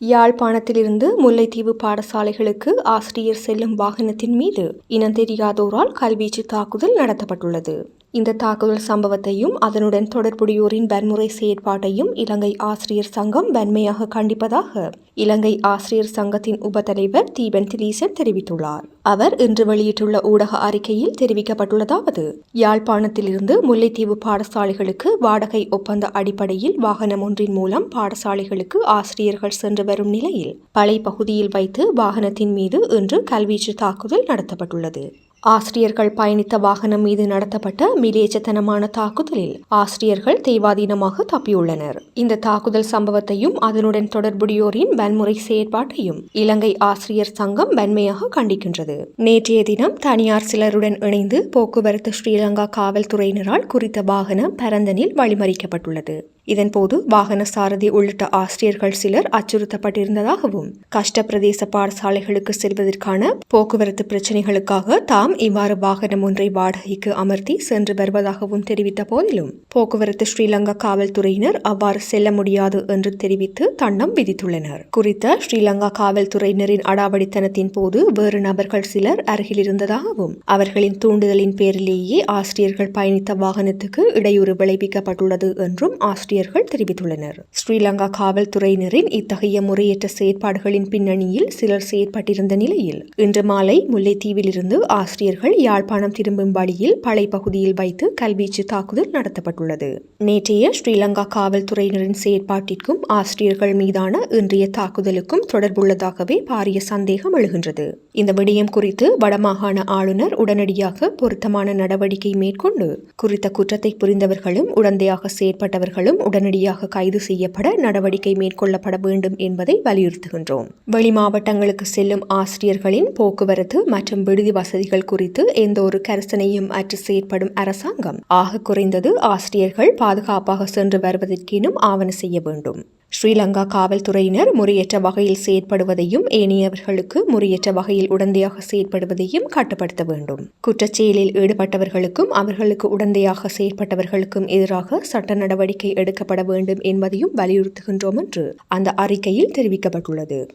யாழ்ப்பாணத்திலிருந்து முல்லைத்தீவு பாடசாலைகளுக்கு ஆசிரியர் செல்லும் வாகனத்தின் மீது இனம் தெரியாதோரால் கல்வீச்சு தாக்குதல் நடத்தப்பட்டுள்ளது. இந்த தாக்குதல் சம்பவத்தையும் அதனுடன் தொடர்புடையோரின் வன்முறை செயற்பாட்டையும் இலங்கை ஆசிரியர் சங்கம் வன்மையாக கண்டிப்பதாக இலங்கை ஆசிரியர் சங்கத்தின் உபத்தலைவர் தீபன் திலீசன் தெரிவித்துள்ளார். அவர் இன்று வெளியிட்டுள்ள ஊடக அறிக்கையில் தெரிவிக்கப்பட்டுள்ளதாவது யாழ்ப்பாணத்திலிருந்து முல்லைத்தீவு பாடசாலைகளுக்கு வாடகை ஒப்பந்த அடிப்படையில் வாகனம் ஒன்றின் மூலம் பாடசாலைகளுக்கு ஆசிரியர்கள் சென்று வரும் நிலையில் பழைய பகுதியில் வைத்து வாகனத்தின் மீது இன்று கல்வீச்சு தாக்குதல் நடத்தப்பட்டுள்ளது. ஆசிரியர்கள் பயணித்த வாகனம் மீது நடத்தப்பட்ட மிலேச்சத்தனமான தாக்குதலில் ஆசிரியர்கள் தெய்வாதீனமாக தப்பியுள்ளனர். இந்த தாக்குதல் சம்பவத்தையும் அதனுடன் தொடர்புடையோரின் வன்முறை செயற்பாட்டையும் இலங்கை ஆசிரியர் சங்கம் வன்மையாக கண்டிக்கின்றது. நேற்றைய தினம் தனியார் சிலருடன் இணைந்து போக்குவரத்து ஸ்ரீலங்கா காவல்துறையினரால் குறித்த வாகனம் பரந்தனில் வழிமறிக்கப்பட்டுள்ளது. இதன்போது வாகன சாரதி உள்ளிட்ட ஆசிரியர்கள் சிலர் அச்சுறுத்தப்பட்டிருந்ததாகவும் கஷ்ட பிரதேச பாடசாலைகளுக்கு செல்வதற்கான போக்குவரத்து பிரச்சினைகளுக்காக தாம் இவ்வாறு வாகனம் ஒன்றை வாடகைக்கு அமர்த்தி சென்று வருவதாகவும் தெரிவித்த போதிலும் போக்குவரத்து ஸ்ரீலங்கா காவல்துறையினர் அவ்வாறு செல்ல முடியாது என்று தெரிவித்து தண்டம் விதித்துள்ளனர். குறித்த ஸ்ரீலங்கா காவல்துறையினரின் அடாவடித்தனத்தின் போது வேறு நபர்கள் சிலர் அருகில் இருந்ததாகவும் அவர்களின் தூண்டுதலின் பேரிலேயே ஆசிரியர்கள் பயணித்த வாகனத்துக்கு இடையூறு விளைவிக்கப்பட்டுள்ளது என்றும் ஆசிரியர் ஆசிரியர்கள் தெரிவித்துள்ளனர். ஸ்ரீலங்கா காவல்துறையினரின் இத்தகைய முறையற்ற செயற்பாடுகளின் பின்னணியில் சிலர் செயற்பட்டிருந்த நிலையில் இன்று மாலை முல்லைத்தீவிலிருந்து ஆசிரியர்கள் யாழ்ப்பாணம் திரும்பும் வழியில் பளை பகுதியில் வைத்து கல்வீச்சு தாக்குதல் நடத்தப்பட்டுள்ளது. நேற்றைய ஸ்ரீலங்கா காவல்துறையினரின் செயற்பாட்டிற்கும் ஆசிரியர்கள் மீதான இன்றைய தாக்குதலுக்கும் தொடர்புள்ளதாகவே பாரிய சந்தேகம் எழுகின்றது. இந்த விடயம் குறித்து வடமாகாண ஆளுநர் உடனடியாக பொருத்தமான நடவடிக்கை மேற்கொண்டு குறித்த குற்றத்தை புரிந்தவர்களும் உடந்தையாக செயற்பட்டவர்களும் உடனடியாக கைது செய்யப்பட நடவடிக்கை மேற்கொள்ளப்பட வேண்டும் என்பதை வலியுறுத்துகின்றோம். வெளி மாவட்டங்களுக்கு செல்லும் ஆசிரியர்களின் போக்குவரத்து மற்றும் விடுதி வசதிகள் குறித்து எந்த ஒரு கரிசனையும் அற்று செயற்படும் அரசாங்கம் ஆக குறைந்தது ஆசிரியர்கள் பாதுகாப்பாக சென்று வருவதற்கேனும் ஆவண செய்ய வேண்டும். ஸ்ரீலங்கா காவல்துறையினர் முறையற்ற வகையில் செயற்படுவதையும் ஏனையவர்களுக்கு முறையற்ற வகையில் உடந்தையாக செயற்படுவதையும் கட்டுப்படுத்த வேண்டும். குற்றச்செயலில் ஈடுபட்டவர்களுக்கும் அவர்களுக்கு உடந்தையாக செயற்பட்டவர்களுக்கும் எதிராக சட்ட நடவடிக்கை எடுக்கப்பட வேண்டும் என்பதையும் வலியுறுத்துகின்றோம் என்று அந்த அறிக்கையில் தெரிவிக்கப்பட்டுள்ளது.